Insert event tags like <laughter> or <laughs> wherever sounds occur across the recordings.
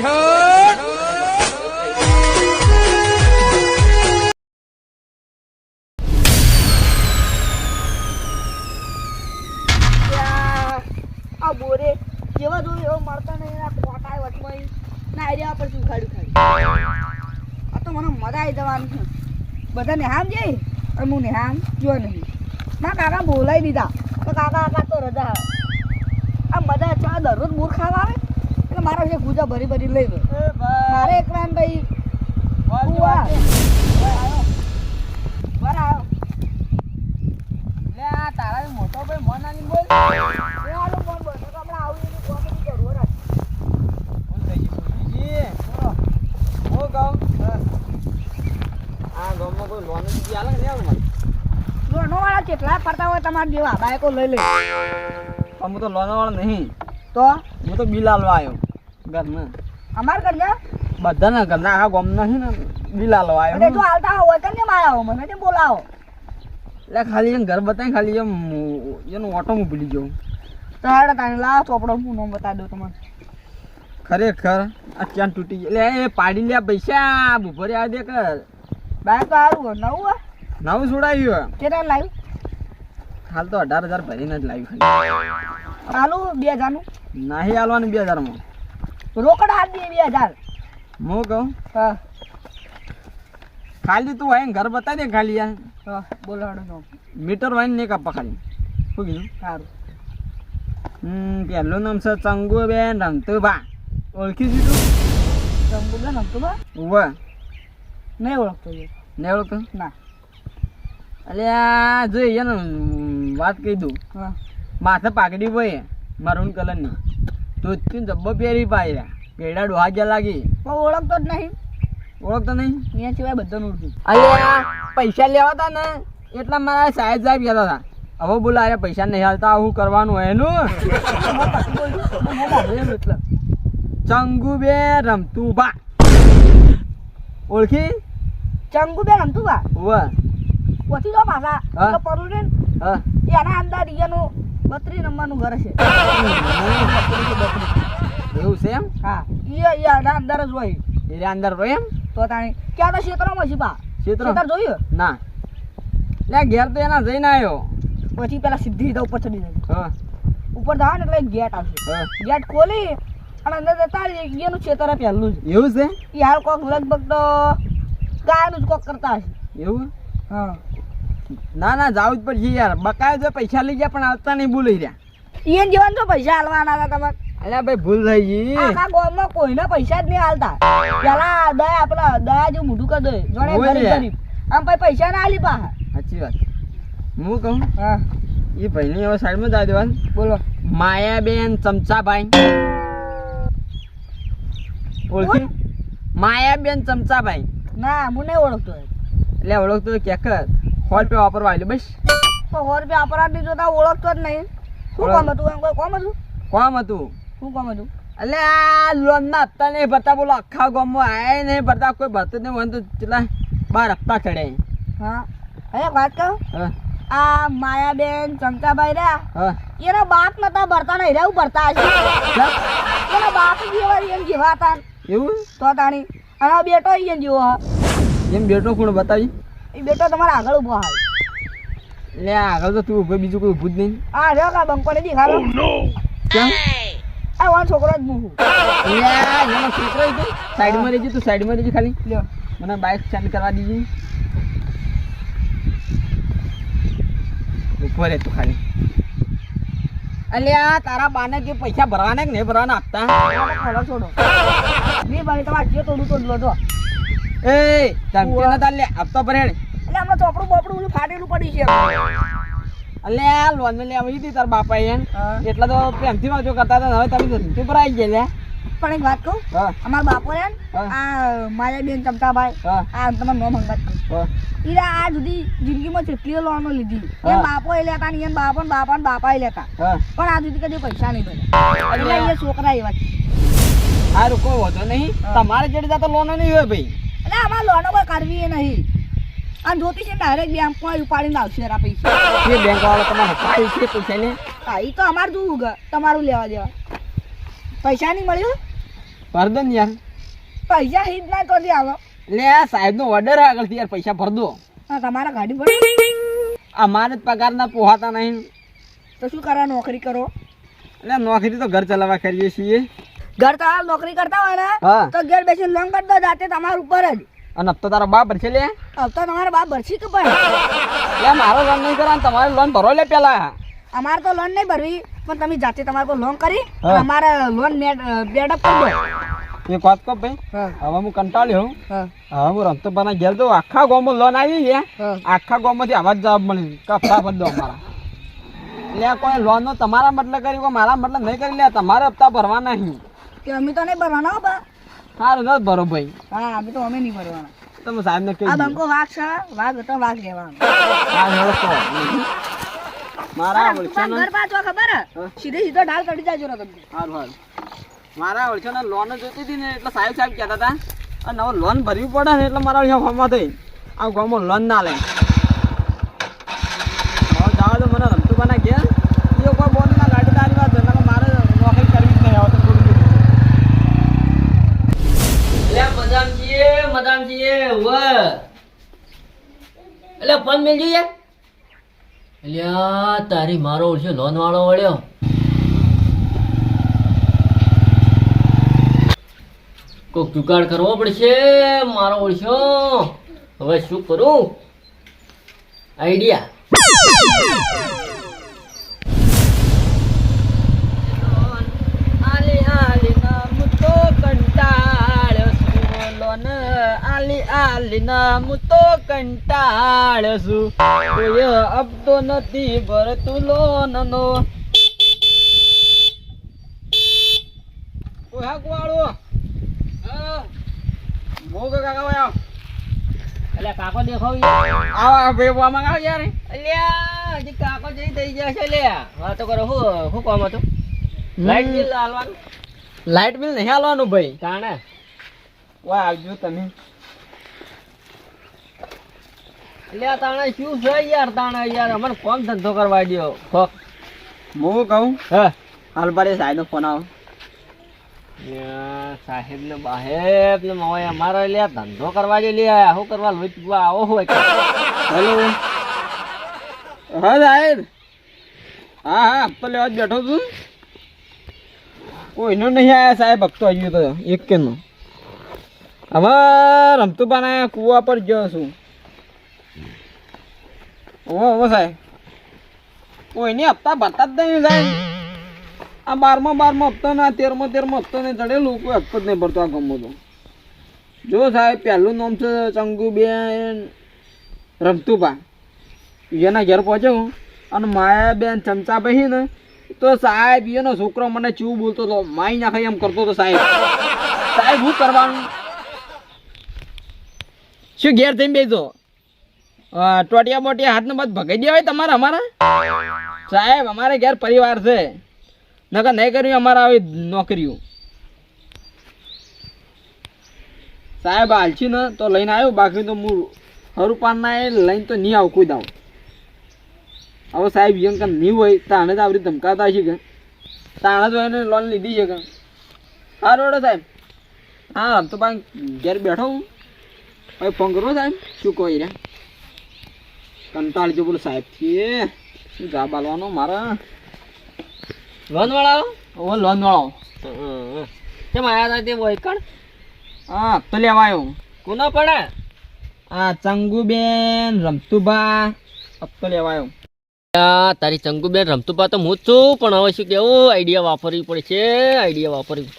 ત્યાં આ એવા મળતા નહીં, આ કોટા વચમાં ના આઈડિયા પર શું ખાડું ખાડ્યું આ તો મને મજા આવી જવાનું છે. બધા નેહામ જઈ અને હું નેહામ જો નહીં. ના કાકા બોલાવી દીધા. તો કાકા કાકા તો રજા આ મજા ચા દરરોજ બોર ખાવા આવે? એટલે મારા વિશે ગુજા ભરી ભરી લઈ લો. મારે એકલા ને ભાઈ તું આ. તારા મોટો ભાઈ મોન આની બોલ. એ આલો તો આવું એની કોમેડી કરું હો રાત. બોલ થઈ ગઈ સુરજીજી હું કહું? આ ગામમાં કોઈ લોન નથી આલે ને આવું મને? લોનોવાળા કેટલા પડતા હોય તમારા જેવા? બાઈકો લઈ લે. પણ હું તો લોન વાળો નહીં. તો? હું તો બિલ આલવા આવ્યો. ઘરમાં. અમાર ઘરના બધાના ઘરના આખા ગામના છે ને બિલ લો અને જો આવ્યો હાલતા હોય તો કેમ આવો? મને કેમ બોલાવો? એટલે ખાલી એમ ઘર બતાવી ખાલી એમ એનું ઓટો હું ભૂલી ગયો તારે તાને લાવો ચોપડો હું નામ બતાવી દઉં તમને. ખરેખર આ ક્યાં તૂટી ગઈ એટલે એ પાડી લે પૈસા બુભરે આ દે કર બાય તો સારું નવું નવું છોડાવ્યું કેટલા લાવ્યું હાલ તો અઢાર હજાર ભરીને જ લાવ્યું ચાલુ બે હજારનું? નાહી હાલવાનું બે હજારમાં. રોકડ હાથ દઈએ બે હજાર. હું કહું? હા. ખાલી તું આવીને ઘર બતા દે ખાલી યાર. હા બોલો હાડો નામ મીટર વાઈને નહીં કાપા ખાલી. શું કીધું? સારું. હમ પહેલું નામ છે ચંગુબેન રમતુભા ઓળખી દીધું જમવું બેન હમતું બા ઉવા. નહીં ઓળખતો નહીં ઓળખતો? ના. આ જોઈએ ને વાત કહી દઉં. હા. માથે પાકડી હોય મરૂન કલરની ધોતી જબ્બો પહેરી પાય પેડા ડોહા જ્યાં લાગી. પણ ઓળખતો જ નહીં. ઓળખતો નહીં? અહીંયા સિવાય બધાનું ઓળખું અરે પૈસા લેવા હતા ને એટલા મારા સાહેબ સાહેબ કહેતા હતા. હવે બોલા અરે પૈસા નહીં હાલતા આવું કરવાનું એનું? <laughs> એટલે ચંગુબે રમતું બા. ઓળખી? ચંગુ બે રમતું બા? ઓછી જો પાછા હા. તો પરું ને. હા. એના અંદર ઈયાનું બત્રીસ નંબરનું ઘર છે. એવું છે એમ? હા. ઈ ઈ અંદર જ હોય. એટલે અંદર રહે એમ? તો તાણી ક્યાં તો ક્ષેત્રમાં છે પા. ક્ષેત્ર? જોયું? ના. લે ઘેર તો એના જઈને આવ્યો પછી પેલા સીધી રીતે ઉપર ચડી જાય હા. ઉપર જાવ ને એટલે ગેટ આવશે. ગેટ ખોલી અને અંદર જતા એનું ક્ષેત્ર પહેલું જ. એવું છે? યાર કોક લગભગ તો ગાયનું જ કોક કરતા હશે. એવું? હા. ના ના જાવ જ પડશે યાર. બકાય તો પૈસા લઈ ગયા પણ આવતા નહીં ભૂલી રહ્યા. ઈયન જીવન તો પૈસા હાલવાના હતા તમારે. અલ્યા ભાઈ ભૂલ થઈ ગઈ. આખા ગામમાં કોઈને પૈસા જ નહીં હાલતા. પેલા દયા પેલા દયા જો મોઢું કરી દે જોડે ગરીબ ગરીબ. આમ ભાઈ પૈસા ના આલી પા સાચી વાત. હું કહું? હા. એ ભાઈની હવે સાઈડમાં જ આવી દેવાનું બોલો. માયાબેન ચમચાભાઈ. ઓળખી? માયાબેન ચમચાભાઈ. ના હું નહીં ઓળખતો. એટલે ઓળખતો ક્યાંક હોલ પે વાપરવા આવ્યો બસ. તો સો રૂપિયા અપરાધી જોતા ઓળખતો જ નહીં. શું કામ હતું એમ કોઈ કોમ હતું? કોમ હતું? શું કામ હતું? એટલે આ લોન ના હપ્તા નહીં ભરતા બોલો આખા ગામમાં આયા નહીં ભરતા કોઈ ભરતું નહીં હોય તો કેટલા બાર હપ્તા ચડે. હા. હવે વાત કહું? આ માયાબેન ચંકાભાઈ રહ્યા? એના બાપ નતા ભરતા નહીં રહ્યા ભરતા હશે? <laughs> એના બાપ જેવા એમ જેવા હતા. એવું? તો તાણી અને બેટો ઈ જેવો એમ બેઠો કોણ બતાવી? એ બેટો તમારા આગળ ઊભો હાલ. લે આગળ તો તું ઊભો બીજું કોઈ ઊભું જ નહીં. આ રહ્યો કા બંકો ને દેખાડો. કેમ? આ વાન છોકરો જ હું. લે એનો છોકરો છે સાઈડમાં રહેજે તું સાઈડમાં રહેજે ખાલી. લ્યો. મને બાઇક ચાલુ કરવા દીજે. ઉપર તું ખાલી. અલ્યા તારા બાને કે પૈસા ભરવાના કે નહીં ભરવાના આપતા? છોડો. નહીં ભાઈ તમારે જે તોડું તો લોટો એ ધમકી ના આપતો એટલે આમાં ચોપડું બોપડું ફાટેલું પડી છે. લોન લેવા હતી તાર બાપા એને એટલા તો પ્રેમથી વાંચો કરતા હતા હવે તમે ધમકી પર આવી ગયા પણ એક વાત કહું? અમારા બાપો ને આ આ તમારું ઈરા આ સુધી જિંદગીમાં જેટલી લોનો લીધી એ બાપો એ લેતા ને એન બાપો ને બાપા ને બાપા એ લેતા પણ આ સુધી કદી પૈસા નહીં ભર્યા એટલે એ છોકરા એવા છે. સારું કોઈ વાંધો નહીં. તમારે જેડી તો લોન નહીં હોય ભાઈ. એટલે આમાં લોનો કોઈ કરવી નહીં. અને જોતી છે ડાયરેક્ટ બેંકમાં ઉપાડીને આવશે એના પૈસા. બેંક વાળો તમારે પાડી છે પૈસા ને. હા એ તો અમારે જોવું ગ તમારું લેવા દેવા. પૈસા નહીં મળ્યું? ભર ને યાર. પૈસા હિત ના કરી આવો. લે સાહેબ સાહેબનો ઓર્ડર આગળથી યાર પૈસા ભર દો. હા તમારા ગાડી પર અમારે જ પગારના પોહાતા નહીં. તો શું કરવા નોકરી કરો? એટલે નોકરી તો ઘર ચલાવવા કરીએ છીએ. ઘર તો હાલ નોકરી કરતા હોય ને તો ઘેર બેસીને લોન કરતો જાતે તમારા ઉપર જ. અને હપ્તો તારો બાપ ભરશે લે. હવે તો તમારા બાપ ભરશે કે પણ <laughs> લે મારો લોન નહીં કરવાનો તમારે લોન ભરો લે પેલા. અમારે તો લોન નહીં ભરવી પણ તમે જાતે તમારે કોઈ લોન કરી અમારે લોન બેડઅપ કરી દો. એક વાત કહો ભાઈ હવે હું કંટાળ્યો હું. હવે હું રમતો બના ઘેર તો આખા ગામમાં લોન આવી છે. આખા ગામમાંથી આવા જ જવાબ મળી કપડા બદલો અમારા. લે કોઈ લોન નો તમારા મતલબ કરી કોઈ મારા મતલબ નહીં કરી લે તમારે હપ્તા ભરવાના નહીં કે અમે તો નહીં ભરવાના હો બા. સારું નથી ભરો ભાઈ. હા અમે તો અમે નહીં ભરવાના. તમે સાહેબ ને કહી આ. બંકો વાઘ છે વાઘ હતો વાઘ લેવાનો. મારા ઓળખાણ ઘર પાછો ખબર. સીધે સીધો ઢાલ ચડી જાજો ને તમને. સારું સારું મારા ઓળખાણ લોન જોતી હતી ને એટલે સાહેબ સાહેબ કહેતા હતા અને હવે લોન ભરવી પડે ને એટલે મારા અહીંયા ફોર્મમાં થઈ. આ ગામમાં લોન ના લે. મને રમતું બના ગયા એ કોઈ બોલ ના ગાડી તારી વાત છે એટલે મારે નોકરી કરવી જ નહીં હવે તો થોડું કીધું એટલે મદામજીએ મદામજીએ વ એટલે ફોન મેલજો યાર એટલે તારી મારો ઓળખ્યો લોન વાળો વળ્યો. કોક જુગાડ કરવો પડશે, મારો ઓળખ્યો. હવે શું કરું? આઈડિયા આલી આલી નામ તો કંટાળ્યો છું લોન તો છું કોઈ નથી ભરતું કોઈ મોગ કાકા એટલે કાકો ભાઈ આવો યાર અલ્યા હજી કાકો જઈ થઈ જશે લે હા તો કરો હું શું કામ હતું? લાઈટ બિલ હાલવાનું? લાઈટ બિલ નહીં હાલવાનું ભાઈ. કાણે વાહ આવજો તમે. એટલે તાણે શું છે યાર તાણે યાર અમને કોમ ધંધો કરવા દયો. હો. હું કહું? હા. હાલ બારે સાહેબનો ફોન આવો. સાહેબ ને બાહેબ ને મોય અમારે લે ધંધો કરવા જે લે શું કરવા લોહી આવો હોય હેલો. હા સાહેબ. હા હા હપ્તો લેવા જ બેઠો છું. કોઈનો નહીં આયા સાહેબ હપ્તો આવ્યો તો એક કે નો હવે રમતું પાના કુવા પર ગયો છું. ઓ ઓ સાહેબ. કોઈની હપ્તા ભરતા જ નહીં સાહેબ. આ બારમો બારમો હપ્તો ના તેરમો તેરમો હપ્તો ને ચડેલું કોઈ હપ્તો જ નહીં ભરતો આ ગમો તો. જો સાહેબ, પહેલું નામ છે ચંગુબેન રમતુભા. એના ઘેર પહોંચ્યો હું. અને માયાબેન ચમચા પછી ને, તો સાહેબ, એનો છોકરો મને ચીવું બોલતો હતો માઈ નાખે એમ કરતો હતો સાહેબ. સાહેબ શું કરવાનું? શું ઘેર થઈને બેસો? ટોટિયા બોટિયા હાથને બધ ભગાઈ દેવાય તમારે અમારા? સાહેબ, અમારે ઘેર પરિવાર છે. નકર નહીં કર્યું, અમારે આવી નોકરીઓ. સાહેબ હાલશી ને તો લઈને આવ્યો, બાકી તો હું હરુપાનના એ લઈને તો નહીં આવું કોઈ દાવ. હવે સાહેબ કે નહીં હોય, તાણે તો આવડી ધમકાતા છે કે? તાણે તો એને લોન લીધી છે કે? હા રોડો સાહેબ. હા તો બા ઘેર બેઠો હું. હવે ફોન કરો સાહેબ, શું કહો રે કંટાળી જો બોલો સાહેબ છે શું જા બાલવાનો મારા? લોન ઓ હવે લોન વાળો કેમ આયા હતા તે બોયકણ હા તો લેવા આવ્યો કોનો પડે? આ ચંગુબેન રમતુભા. તો લેવા આવ્યો તારી ચંગુબેન રમતુભા તો હું જ છું પણ હવે શું કેવું? આઈડિયા વાપરવી પડશે આઈડિયા વાપરવી.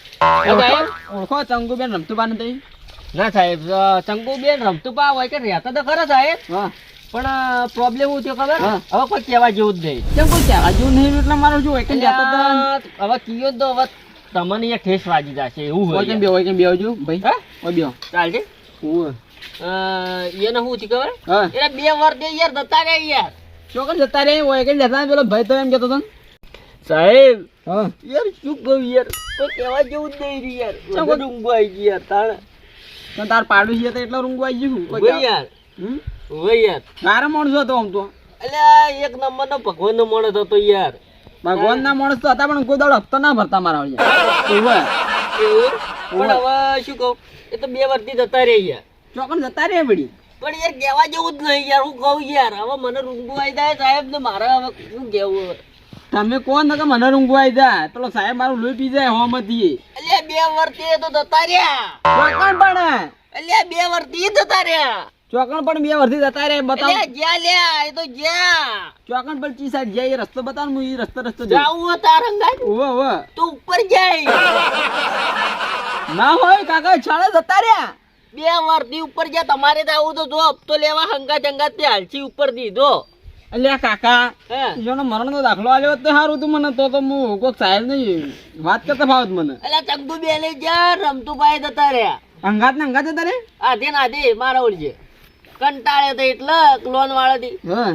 ઓળખો ચંગુબેન રમતુભા ને તઈ ના સાહેબ ચંકુ બેન રમતું પા હોય કે રહેતા તો ખરા સાહેબ. હા. પણ પ્રોબ્લેમ હું થયો ખબર? હવે કોઈ કહેવા જેવું જ નહીં. કેમ કોઈ કહેવા જેવું નહીં એટલે મારો જો એક હવે કીયો તો હવે તમને અહીંયા ઠેસ વાગી જશે એવું હોય કેમ બે હોય કેમ બે ભાઈ. હા? બે. ચાલજે. હું એને શું થયું ખબર? હા. બે વાર દે યાર જતા રે યાર. ચોકન જતા રે હોય કે જતા પેલો ભાઈ તો એમ કહેતો તો સાહેબ હા. યાર શું કહું યાર? કોઈ કહેવા જેવું જ નહીં યાર. ઊંઘો આવી ગયા તાણે. તો તાર પાડોશી હતા એટલે રૂંગવા ગયું કોઈ યાર. હમ? યાર. મારો માણસ હતો આમ તો. અલ્યા એક નંબર નો ભગવાન નો માણસ હતો યાર. ભગવાન ના માણસ તો હતા પણ કોઈ દાડો હપ્તો ના ભરતા મારા એવું પણ હવે શું કહું? એ તો બે વર્ષથી જતા રહી યાર. ચોકન જતા રહ્યા પડી પણ યાર કહેવા જેવું જ નહીં યાર હું કહું યાર હવે મને રૂંગું આવી જાય સાહેબ ને મારે હવે શું કહેવું હવે. તમે કોણ ને કે મને આવી જાય? પેલો સાહેબ મારું લોહી પી જાય હોમતી અલ્યા બે વર્ષથી તો જતા રહ્યા. ચોકણ પણ અલ્યા બે વર્ષથી જતા રહ્યા. ચોકણ પણ બે વર્ષથી જતા રહ્યા બતાવ. જ્યાં લ્યા એ તો જ્યાં. ચોકણ પણ ચી સાહેબ જ્યાં એ રસ્તો બતાવ હું એ રસ્તો રસ્તો જાઉં. તારંગા. ઓવે ઓવે તો ઉપર જાય. ના હોય કાકા છાળે જતા રહ્યા. બે વર્ષથી ઉપર જ્યાં તમારે જવું તો જો હપ્તો લેવા હંગા જંગા તે હાલથી ઉપર દીધો. અલ્યા કાકા એનો મરણનો દાખલો આલ્યો તો સારું હતું મને તો તો હું કોઈક સાહેબ નહીં વાત કરતા ફાવત મને. અલ્યા ચંદુ બેને જ્યાં રમતુભાઈ જતા રહ્યા. અંગાત ને અંગાત જતા રે? આધે ને આધે મારા ઓળજે. તો એટલે લોન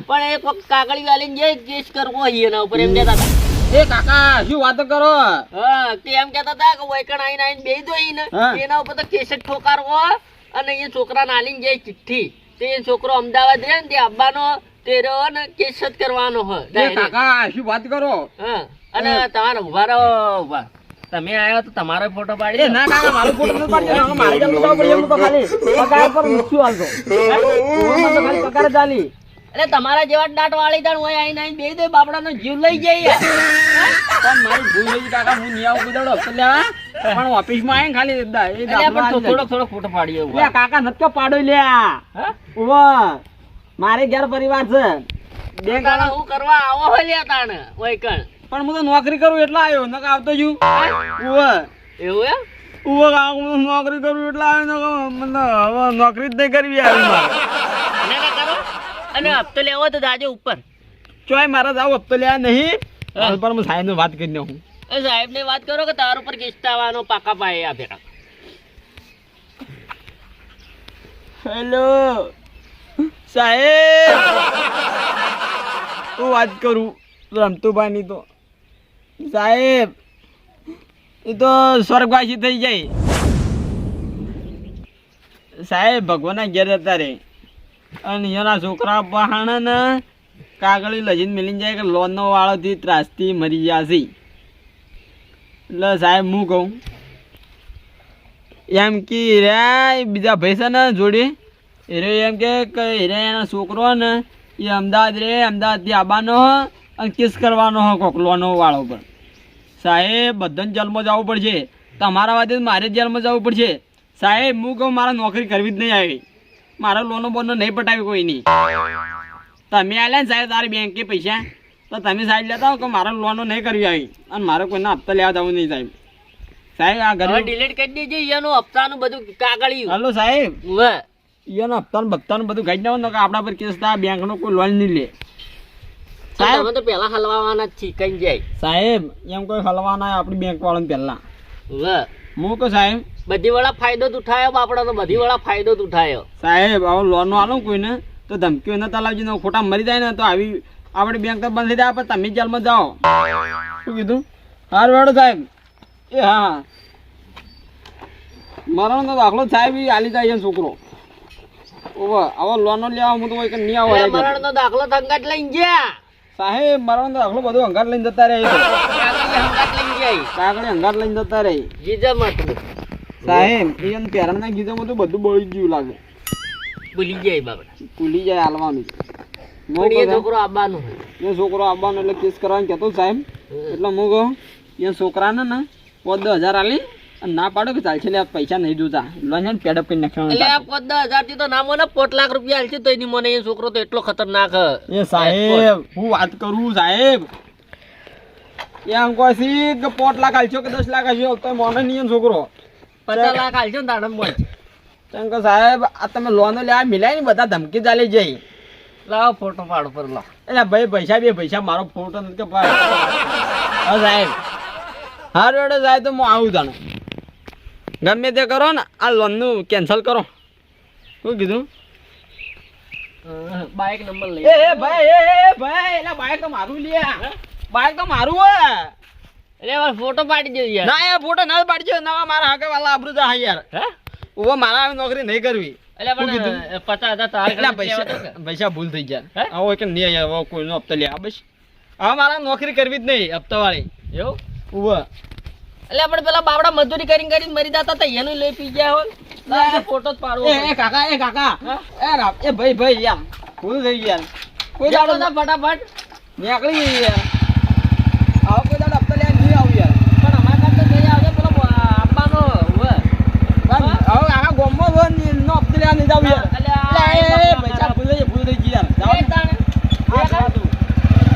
પણ એક વખત કાકડી વાલીને જે કેસ કરવો એના ઉપર એમ કહેતા હતા. એ કાકા શું વાતો કરો? હા તે એમ કહેતા હતા કે વૈકણ આઈને આઈને બેહી દો ઈને એના ઉપર તો કેસ જ ઠોકારવો અને એ છોકરા નાલીને જાય ચિઠ્ઠી તે એ છોકરો અમદાવાદ રહે ને તે આવવાનો તે રહ્યો ને કેસ જ કરવાનો હોય કાકા શું વાત કરો? હા અને તમારે ઊભા રહો ઊભા. તમે આવ્યો તો તમારો ફોટો પાડી ના કાકા મારો ફોટો નથી પાડ્યો. મારે જમ તો પડી તો ખાલી પગાર પર શું હાલતો ખાલી પગાર જ અરે તમારા જેવા દાંત વાળી દાણ હોય આઈને આઈને બે દે બાપડાનો જીવ લઈ જઈએ પણ મારી ભૂલ થઈ કાકા હું નહીં આવું લેવા. પણ ઓફિસમાં આવીને ખાલી એ થોડો થોડો ફોટો પાડીએ કાકા નતો પાડો લ્યા. હા? ઉવા મારે ઘેર પરિવાર છે. બે તાણે હું કરવા આવો હોય તાણે વૈકણ. પણ હું તો નોકરી કરું એટલે આવ્યો નકર આવતો છું. ઉવા. એવું એમ? ઉવા હું નોકરી કરું એટલે આવ્યો મને હવે નોકરી જ નહીં કરવી આવી મારે. ના ના કરો. અને હપ્તો લેવો તો જાજો ઉપર. ચોય મારા જાવ હપ્તો લેવા નહીં. પણ હું સાહેબ વાત કરી હું એ સાહેબ ને વાત કરો કે તાર ઉપર કિસ્ટાવાનો પાકા પાયે આ ભેગા. હેલો સાહેબ! હું વાત કરું, રમતુભાઈની તો. સાહેબ, એ તો સ્વર્ગવાસી થઈ જાય. સાહેબ, ભગવાનના ઘેર જતા રે. અને એના છોકરા પહાણ ને કાગળી લજીને મિલી જાય કે લોનનો વાળોથી ત્રાસથી મરી જશે એટલે સાહેબ, હું કહું, એમ કે રે, બીજા ભાઈ છે ને જોડે એરે એમ કે કે રે એનો છોકરો ને એ અમદાવાદ રે અમદાવાદથી આવવાનો હ અને કેસ કરવાનો હ કોક લોનો વાળો પર સાહેબ બધાને જેલમાં જવું પડશે. તમારા વાદે મારે જેલમાં જવું પડશે. સાહેબ હું કહું મારે નોકરી કરવી જ નહીં આવી. મારો લોનો બોનો નહીં પટાવી કોઈ નહીં તમે આલ્યા ને સાહેબ તારી બેંકે પૈસા? તો તમે સાહેબ લેતા હો કે મારો લોનો નહીં કરવી આવી. અને મારે કોઈના હપ્તા લેવા જવું નહીં સાહેબ. સાહેબ આ ઘર ડિલીટ કરી દેજે એનું હપ્તાનું બધું કાગળિયું. હલો સાહેબ. ઈયોનો હપ્તાનું ભપ્તાનું બધું ગાઈ ના હોય આપણા પર કેસ થાય બેંકનો કોઈ લોન નહીં લે. સાહેબ તો પેલા હલવાના જ છી કઈ જાય. સાહેબ એમ કોઈ હલવાના આપણી બેંક વાળાને પહેલા હું કહું સાહેબ બધી વાળા ફાયદો જ ઉઠાયો બાપડા તો બધી વાળા ફાયદો જ ઉઠાયો. સાહેબ આવો લોન આલો કોઈને તો ધમકીઓ નતા તલાવજી ને ખોટા મરી જાય ને તો આવી આપણી બેંક તો બંધ થઈ જાય પણ તમે જેલમાં જાઓ. શું કીધું? હાર વેડો સાહેબ. એ હા. મરણનો દાખલો સાહેબ આલી જાય છોકરો. ઓવે આવો લોનો લેવા હું તો કોઈ નહીં આવો મરણનો દાખલો થંગાટ લઈને ગયા. સાહેબ મરણનો દાખલો બધો અંગાર લઈને જતા રહે હંગાટ લઈને જાય કાગળે અંગાર લઈને જતા રહે સાહેબ પેરાના તો બધું બળી ગયું લાગે. ભૂલી જાય ભૂલી જાય હાલવાનું. પણ એ છોકરો આવવાનો એ છોકરો આવવાનો એટલે કેસ કરવાનું કહેતો સાહેબ. એટલે હું કહું એ છોકરાને ને પોદ હજાર આલી. ના પાડો કે ચાલશે લે પૈસા નહીં જોતા. લોન પેડઅપ કરી એટલે નાખવાનું આ પદ હજારથી તો ના મને પોટ લાખ રૂપિયા હાલશે તો એની મને એ છોકરો તો એટલો ખતરનાક એ સાહેબ હું વાત કરું સાહેબ? એમ કહી કે પોટ લાખ હાલશો કે દસ લાખ હાલશો તો મને નહીં એ છોકરો. પચાસ લાખ હાલશો ને દાડમ બોલ. કેમ કે સાહેબ આ તમે લોનો લેવા મિલાય ને બધા ધમકી ચાલી જાય લાવો ફોટો પાડો પર લો. એટલે ભાઈ પૈસા બે પૈસા મારો ફોટો નથી કે પાડ. હા સાહેબ. હારું એડે સાહેબ તો હું આવું જાણે ગમે તે કરો ને આ લોનનું કેન્સલ કરો. શું કીધું? બાઇક નંબર લઈ એ એ ભાઈ એ એ ભાઈ એલા બાઇક તો મારું લે બાઇક તો મારું હે. એટલે હવે ફોટો પાડી દેજો યાર. ના યાર ફોટો ના પાડજો નવા મારા હાકે વાલા આબરૂ જા યાર. હે? ઊભો મારા આવી નોકરી નહીં કરવી. એટલે પણ પચાસ હજાર તાર એટલા કને લેવા તો પૈસા પૈસા ભૂલ થઈ ગયા. હવે કે નહીં હવે કોઈનો હપ્તો લે. આ બસ. હવે મારા નોકરી કરવી જ નહીં હપ્તા વાળી એવું? ઊભો એટલે આપણે પેલા બાવડા મજૂરી કરીને કરીને મરી જતા હતા એનું લઈ પી ગયા હોય. ફોટો જ પાડવો એ કાકા એ કાકા. એ રામ એ ભાઈ ભાઈ યાર ભૂલ થઈ ગયા કોઈ દાડો ના ફટાફટ. નીકળી ગઈ યાર આવો કોઈ દાડો હપ્તા લેવા નહીં આવું યાર. પણ અમારા કામ તો જઈ આવજો પેલો આપવાનો હવે હવે આખા ગામમાં હોય ને હપ્તો લેવા નહીં જાવ યાર. એટલે સાહેબ ભૂલ થઈ ગઈ, ભૂલ થઈ ગઈ યાર જાઓ એ તાણે. આ એ જવા દો.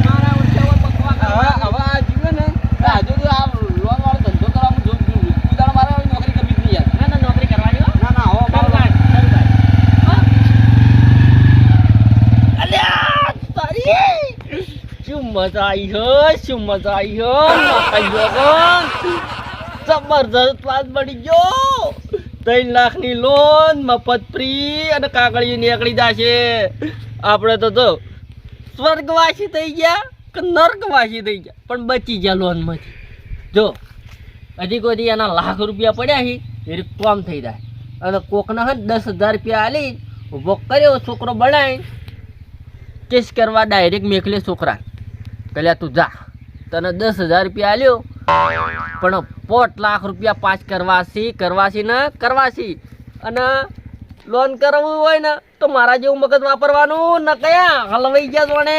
મારા ઓછા હોય બકવા હવે કરવા. હવે આ જીવે ને આ હજુ તો આ લોન વાળો ધંધો કરવામાં જો કોઈ દાડો મારે નોકરી કરવી જ નહીં યાર ના, ના, નોકરી કરવાની હો. ના ના હવે ચાલ મારો ભાઈ, ચાલ ભાઈ. હા? અલ્યા, તારી. શું મજા આવી હો, શું મજા આવી હો જબરજસ્ત વાત મળી ગયો. ત્રણ લાખની લોન મફત ફ્રી અને કાગળિયું નીકળી જશે. આપણે તો જો, સ્વર્ગવાસી થઈ ગયા કે નર્કવાસી થઈ ગયા, પણ બચી ગયા લોનમાંથી જો, હજી કોઈ એના લાખ રૂપિયા પડ્યા છે, એ કોમ થઈ જાય. અને કોકના હે ને દસ હજાર રૂપિયા આલી ઊભો કર્યો, છોકરો બનાવી કેસ કરવા ડાયરેક્ટ મેકલે છોકરા પેલા તું જા. તને દસ હજાર રૂપિયા આલ્યો, પણ પોટ લાખ રૂપિયા પાસ કરવાસી કરવાશી ને, કરવાસી. અને લોન કરવું હોય ને, તો મારા જેવું મગજ વાપરવાનું ન કયા. હલવાઈ ગયા જોણે.